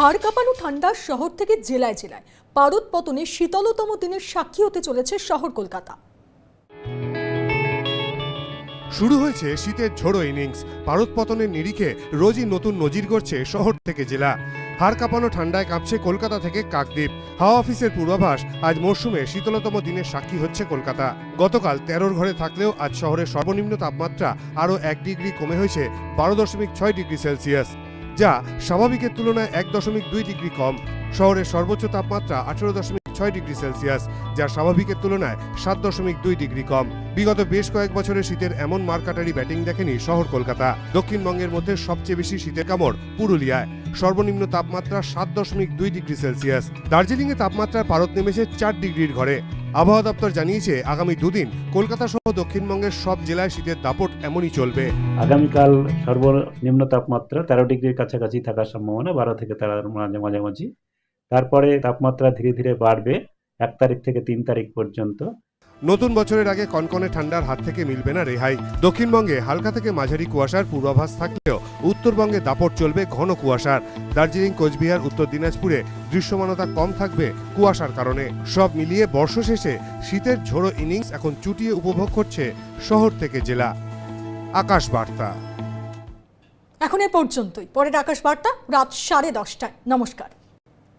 হাড় কাঁপানো ঠান্ডা শহর থেকে জেলায় জেলায়। পারদ পতনে শীতলতম দিনের সাক্ষী হতে চলেছে শহর কলকাতা। শুরু হয়েছে শীতের ঝোড়ো ইনিংস। ভারত পতনের নিরিখে রোজই নতুন নজির গড়ছে শহর থেকে জেলা। হাড় কাঁপানো ঠান্ডায় কাঁপছে কলকাতা থেকে কাকদ্বীপ। হাওয়া অফিসের পূর্বাভাস, আজ মরশুমে শীতলতম দিনের সাক্ষী হচ্ছে কলকাতা। গতকাল তেরোর ঘরে থাকলেও আজ শহরের সর্বনিম্ন তাপমাত্রা আরও এক ডিগ্রি কমে হয়েছে, বারো দশমিক ছয় ডিগ্রি সেলসিয়াস। যা স্বাভাবিকের তুলনায় এক দশমিক দুই ডিগ্রি কম। শহরের সর্বোচ্চ তাপমাত্রা আঠেরো দশমিক ছয় ডিগ্রি সেলসিয়াস, যা স্বাভাবিকের তুলনায় সাত দশমিক দুই ডিগ্রি কম। বিগত বেশ কয়েক বছরের শীতের এমন মারকাটারি ব্যাটিং দেখেনি শহর কলকাতা। দক্ষিণবঙ্গের মধ্যে সবচেয়ে বেশি শীতের কামড় পুরুলিয়ায়। সর্বনিম্ন তাপমাত্রা সাত দশমিক দুই ডিগ্রি সেলসিয়াস। দার্জিলিংয়ে তাপমাত্রার পারদ নেমেছে চার ডিগ্রির ঘরে। আবহাওয়া দপ্তর জানিয়েছে, আগামী দুদিন কলকাতা সহ দক্ষিণবঙ্গের সব জেলায় শীতের দাপট এমনই চলবে। আগামীকাল সর্বনিম্ন তাপমাত্রা তেরো ডিগ্রির কাছাকাছি থাকার সম্ভাবনা, বারো থেকে তেরো মাঝে মাঝামাঝি। তারপরে তাপমাত্রা ধীরে ধীরে বাড়বে, এক তারিখ থেকে তিন তারিখ পর্যন্ত। নতুন বছরের আগে কনকনে ঠান্ডার হাত থেকে মিলবে না রেহাই। দক্ষিণবঙ্গে হালকা থেকে মাঝারি কুয়াশার পূর্বাভাস থাকলেও উত্তরবঙ্গে দাপট চলবে ঘন কুয়াশার। দার্জিলিং, কোচবিহার, উত্তর দিনাজপুরে দৃশ্যমানতা কম থাকবে কুয়াশার কারণে। সব মিলিয়ে বর্ষ শেষে শীতের ঝোড়ো ইনিংস এখন চুটিয়ে উপভোগ করছে শহর থেকে জেলা। আকাশ বার্তা। এখন এ পর্যন্তই। পরের আকাশ বার্তা রাত সাড়ে দশটায়। নমস্কার।